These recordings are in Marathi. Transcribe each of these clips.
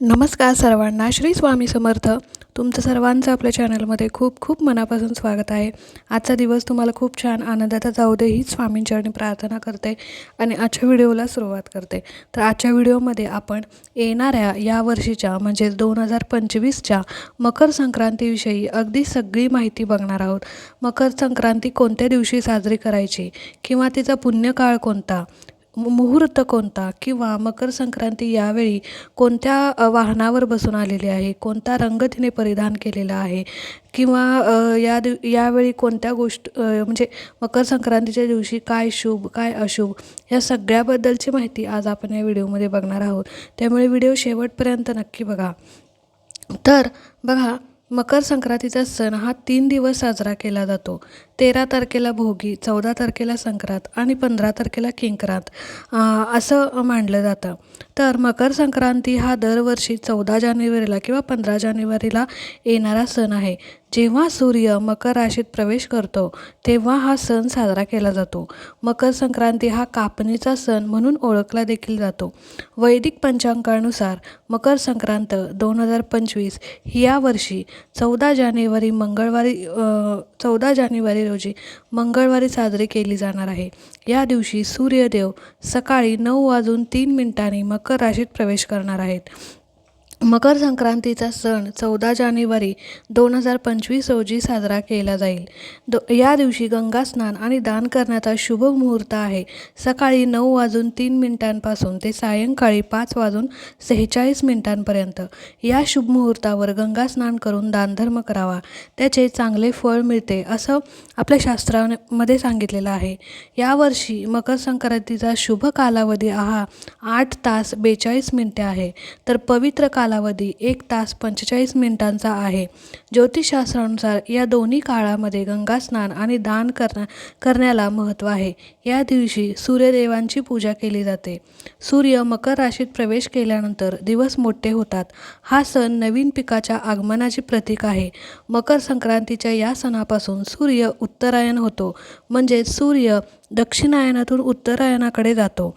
नमस्कार सर्वांना श्री स्वामी समर्थ. तुमचं सर्वांचं आपल्या चॅनलमध्ये खूप खूप मनापासून स्वागत आहे. आजचा दिवस तुम्हाला खूप छान आनंदाचा जाऊ दे हीच स्वामींचरणी प्रार्थना करते आणि आजच्या व्हिडिओला सुरुवात करते. तर आजच्या व्हिडिओमध्ये आपण येणाऱ्या या वर्षीच्या म्हणजेच दोन हजार पंचवीसच्या मकर संक्रांतीविषयी अगदी सगळी माहिती बघणार आहोत. मकर संक्रांती कोणत्या दिवशी साजरी करायची किंवा तिचा पुण्यकाळ कोणता? मुहूर्त कोणता किंवा मकर संक्रांती यावेळी कोणत्या वाहनावर बसून आलेली आहे? कोणता रंग तिने परिधान केलेला आहे? किंवा या दिव यावेळी कोणत्या गोष्ट म्हणजे मकर संक्रांतीच्या दिवशी काय शुभ काय अशुभ या सगळ्याबद्दलची माहिती आज आपण या व्हिडिओमध्ये बघणार आहोत. त्यामुळे व्हिडिओ शेवटपर्यंत नक्की बघा. तर बघा मकर संक्रांतीचा सण हा तीन दिवस साजरा केला जातो. तेरा तारखेला भोगी चौदा तारखेला संक्रांत आणि पंधरा तारखेला किंक्रांत असं मानलं जातं. तर मकर संक्रांती हा दरवर्षी चौदा जानेवारीला किंवा पंधरा जानेवारीला येणारा सण आहे. जेव्हा सूर्य मकर राशीत प्रवेश करतो तेव्हा हा सण साजरा केला जातो. मकर संक्रांती हा कापणीचा सण म्हणून ओळखला देखील जातो. वैदिक पंचांगानुसार मकर संक्रांत दोन हजार पंचवीस या वर्षी चौदा जानेवारी मंगळवारी चौदा जानेवारी रोजी मंगळवारी साजरी केली जाणार आहे. या दिवशी सूर्यदेव सकाळी नऊ वाजून तीन मिनिटांनी मकर राशीत प्रवेश करणार आहेत. मकर संक्रांतीचा सण चौदा जानेवारी दोन हजार पंचवीस रोजी साजरा केला जाईल. दो या दिवशी गंगा स्नान आणि दान करण्याचा शुभ मुहूर्त आहे. सकाळी नऊ वाजून तीन मिनिटांपासून ते सायंकाळी पाच वाजून सेहेचाळीस मिनिटांपर्यंत या शुभ मुहूर्तावर गंगा स्नान करून दानधर्म करावा. त्याचे चांगले फळ मिळते असं आपल्या शास्त्रामध्ये सांगितलेलं आहे. यावर्षी मकर संक्रांतीचा शुभ कालावधी हा आठ तास बेचाळीस मिनिटे आहे. तर पवित्र कालावधी एक तास पंचेचाळीस मिनिटांचा आहे. ज्योतिषशास्त्रानुसार या दोन्ही काळामध्ये गंगा स्नान आणि दान करण्या करण्याला महत्त्व आहे. या दिवशी सूर्यदेवांची पूजा केली जाते. सूर्य मकर राशीत प्रवेश केल्यानंतर दिवस मोठे होतात. हा सण नवीन पिकाच्या आगमनाचे प्रतीक आहे. मकर संक्रांतीच्या या सणापासून सूर्य उत्तरायण होतो. म्हणजे सूर्य दक्षिणायनातून उत्तरायणाकडे जातो.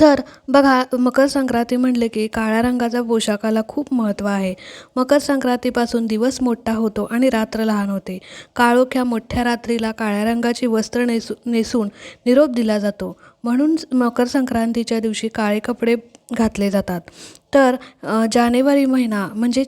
तर बघा मकर संक्रांती म्हणले की काळ्या रंगाचा पोशाखाला खूप महत्त्व आहे. मकर संक्रांतीपासून दिवस मोठा होतो आणि रात्र लहान होते. काळोख्या मोठ्या रात्रीला काळ्या रंगाची वस्त्र नेसू नेसून निरोप दिला जातो. म्हणून मकर संक्रांतीच्या दिवशी काळे कपडे घातले जातात. तर जानेवारी महिना म्हणजे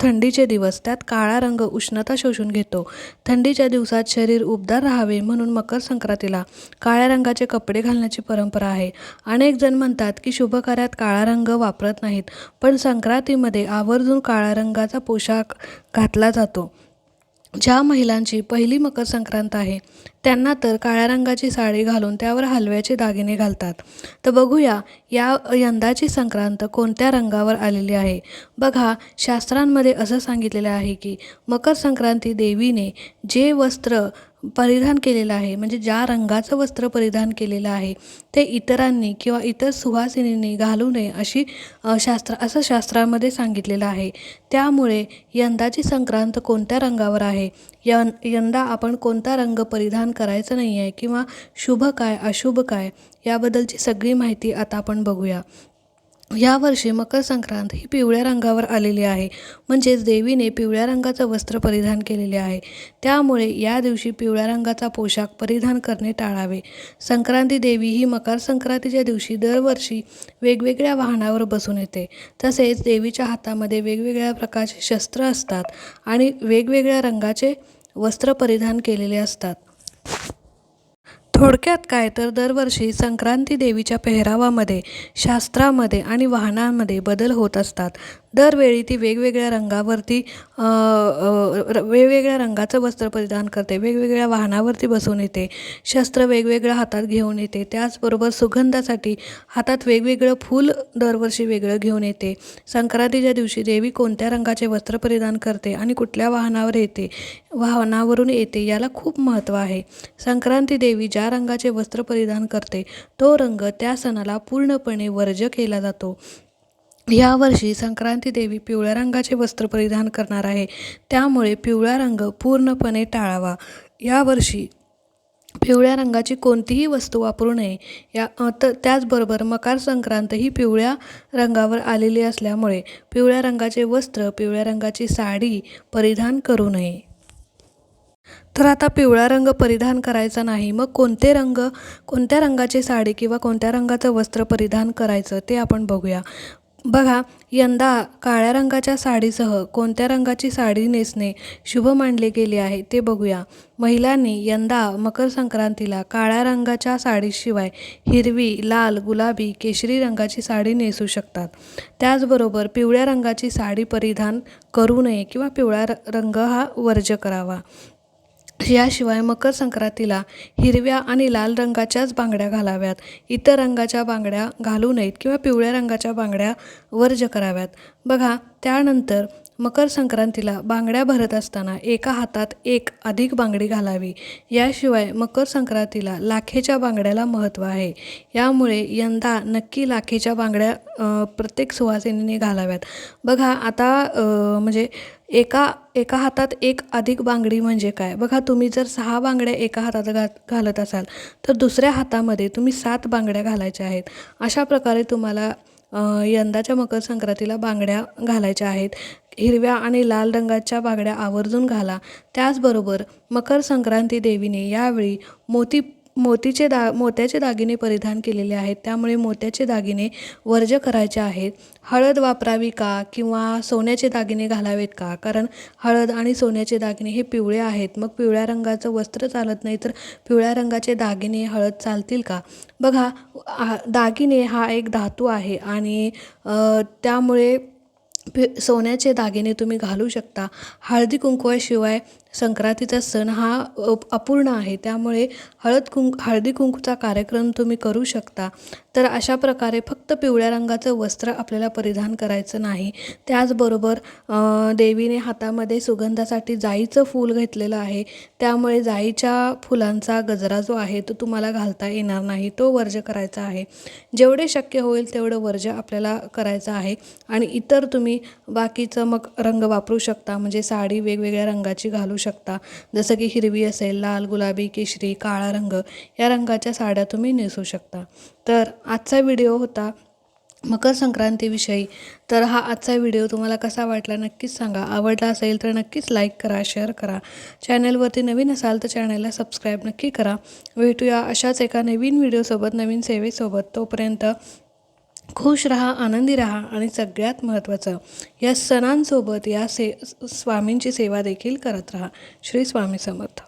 थंडीचे दिवस त्यात काळा रंग उष्णता शोषून घेतो. थंडीच्या दिवसात शरीर उबदार राहावे म्हणून मकर संक्रांतीला काळ्या रंगाचे कपडे घालण्याची परंपरा आहे. अनेक जण म्हणतात की शुभ कार्यात काळा रंग वापरत नाहीत पण संक्रांतीमध्ये आवर्जून काळ्या रंगाचा पोशाख घातला जातो. ज्या महिलांची पहिली मकर संक्रांत आहे त्यांना तर काळ्या रंगाची साडी घालून त्यावर हलव्याचे दागिने घालतात. तर बघूया या यंदाची संक्रांत कोणत्या रंगावर आलेली आहे? बघा शास्त्रांमध्ये असं सांगितलेलं आहे की मकर संक्रांती देवीने जे वस्त्र परिधान केलेलं आहे. म्हणजे ज्या रंगाचं वस्त्र परिधान केलेलं आहे ते इतरांनी किंवा इतर सुवासिनींनी घालू नये अशी शास्त्र असं शास्त्रामध्ये सांगितलेलं आहे. त्यामुळे यंदाची संक्रांत कोणत्या रंगावर आहे? यं यंदा आपण कोणता रंग परिधान करायचं नाही आहे किंवा शुभ काय अशुभ काय याबद्दलची सगळी माहिती आता आपण बघूया. यावर्षी मकर संक्रांत ही पिवळ्या रंगावर आलेली आहे. म्हणजेच देवीने पिवळ्या रंगाचं वस्त्र परिधान केलेले आहे. त्यामुळे या दिवशी पिवळ्या रंगाचा पोशाख परिधान करणे टाळावे. संक्रांती देवी ही मकर संक्रांतीच्या दिवशी दरवर्षी वेगवेगळ्या वाहनावर बसून येते. तसेच देवीच्या हातामध्ये वेगवेगळ्या प्रकारचे शस्त्र असतात आणि वेगवेगळ्या रंगाचे वस्त्र परिधान केलेले असतात. थोडक्यात काय तर दरवर्षी संक्रांती देवीच्या पेहरावामध्ये शास्त्रामध्ये आणि वाहनांमध्ये बदल होत असतात. दरवेळी ती वेगवेगळ्या रंगावरती र- वेगवेगळ्या रंगाचं वस्त्र परिधान करते वेगवेगळ्या वाहनावरती बसून येते शस्त्र वेगवेगळ्या हातात घेऊन येते त्याचबरोबर सुगंधासाठी हातात वेगवेगळं फूल दरवर्षी वेगळं घेऊन येते. संक्रांतीच्या दिवशी देवी कोणत्या रंगाचे वस्त्र परिधान करते आणि कुठल्या वाहनावर येते वाहनावरून येते याला खूप महत्त्व आहे. संक्रांती देवी ज्या रंगाचे वस्त्र परिधान करते तो रंग त्या सणाला पूर्णपणे वर्ज केला जातो. यावर्षी संक्रांती देवी पिवळ्या रंगाचे वस्त्र परिधान करणार आहे. त्यामुळे पिवळा रंग पूर्णपणे टाळावा. यावर्षी पिवळ्या रंगाची कोणतीही वस्तू वापरू नये. या तर त त्याचबरोबर मकर संक्रांत ही पिवळ्या रंगावर आलेली असल्यामुळे पिवळ्या रंगाचे वस्त्र पिवळ्या रंगाची साडी परिधान करू नये. तर आता पिवळा रंग परिधान करायचा नाही. मग कोणते रंग कोणत्या रंगाची साडी किंवा कोणत्या रंगाचं वस्त्र परिधान करायचं ते आपण बघूया. बघा यंदा काळ्या रंगाच्या साडीसह कोणत्या रंगाची साडी नेसणे शुभ मानले गेले आहे ते बघूया. महिलांनी यंदा मकर संक्रांतीला काळ्या रंगाच्या साडीशिवाय हिरवी लाल गुलाबी केशरी रंगाची साडी नेसू शकतात. त्याचबरोबर पिवळ्या रंगाची साडी परिधान करू नये किंवा पिवळा र रंग हा वर्ज करावा. याशिवाय मकर संक्रांतीला हिरव्या आणि लाल रंगाच्याच बांगड्या घालाव्यात. इतर रंगाच्या बांगड्या घालू नयेत किंवा पिवळ्या रंगाच्या बांगड्या वर्ज कराव्यात. बघा त्यानंतर मकर संक्रांतीला बांगड्या भरत असताना एका हातात एक अधिक बांगडी घालावी. याशिवाय मकर संक्रांतीला लाखेच्या बांगड्याला महत्त्व आहे. यामुळे यंदा नक्की लाखेच्या बांगड्या प्रत्येक सुवासिनीने घालाव्यात. बघा आता म्हणजे एका एका हातात एक अधिक बांगडी म्हणजे काय? बघा तुम्ही जर सहा बांगड्या एका हातात घा घालत असाल तर दुसऱ्या हातामध्ये तुम्ही सात बांगड्या घालायच्या आहेत. अशा प्रकारे तुम्हाला यंदाच्या मकर संक्रांतीला बांगड्या घालायच्या आहेत. हिरव्या आणि लाल रंगाच्या बांगड्या आवर्जून घाला. त्याचबरोबर मकर संक्रांती देवीने यावेळी मोती मोतीचे दा मोत्याचे दागिने परिधान केलेले आहेत. त्यामुळे मोत्याचे दागिने वर्ज करायचे आहेत. हळद वापरावी का किंवा सोन्याचे दागिने घालावेत का? कारण हळद आणि सोन्याचे दागिने हे पिवळे आहेत. मग पिवळ्या रंगाचं वस्त्र चालत नाही तर पिवळ्या रंगाचे दागिने हळद चालतील का? बघा दागिने हा एक धातू आहे आणि त्यामुळे पि सोन्याचे दागिने तुम्ही घालू शकता. हळदी कुंकवाशिवाय संक्रांतीचा सण हा अपूर्ण आहे. त्यामुळे हळद कुंक हळदी कुंकूचा कार्यक्रम तुम्ही करू शकता. तर अशा प्रकारे फक्त पिवळ्या रंगाचं वस्त्र आपल्याला परिधान करायचं नाही. त्याचबरोबर देवीने हातामध्ये सुगंधासाठी जाईचं फूल घेतलेलं आहे. त्यामुळे जाईच्या फुलांचा गजरा जो आहे तो तुम्हाला घालता येणार नाही. तो वर्ज करायचा आहे. जेवढे शक्य होईल तेवढं वर्ज आपल्याला करायचं आहे. आणि इतर तुम्ही बाकीचं मग रंग वापरू शकता. म्हणजे साडी वेगवेगळ्या रंगाची घालू शकता. शकता. जसं की हिरवी असेल लाल गुलाबी केशरी काळा रंग या रंगाच्या साड्या तुम्ही नेसू शकता. तर आजचा व्हिडिओ होता मकर संक्रांतीविषयी. तर हा आजचा व्हिडिओ तुम्हाला कसा वाटला नक्कीच सांगा. आवडला असेल तर नक्कीच लाईक करा शेअर करा. चॅनलवरती नवीन असाल तर चॅनलला सबस्क्राईब नक्की करा. भेटूया अशाच एका नवीन व्हिडिओसोबत नवीन सेवेसोबत. तोपर्यंत खुश राहा आनंदी राहा आणि सगळ्यात महत्त्वाचं या सणांसोबत या से स्वामींची सेवा देखील करत राहा. श्री स्वामी समर्थ.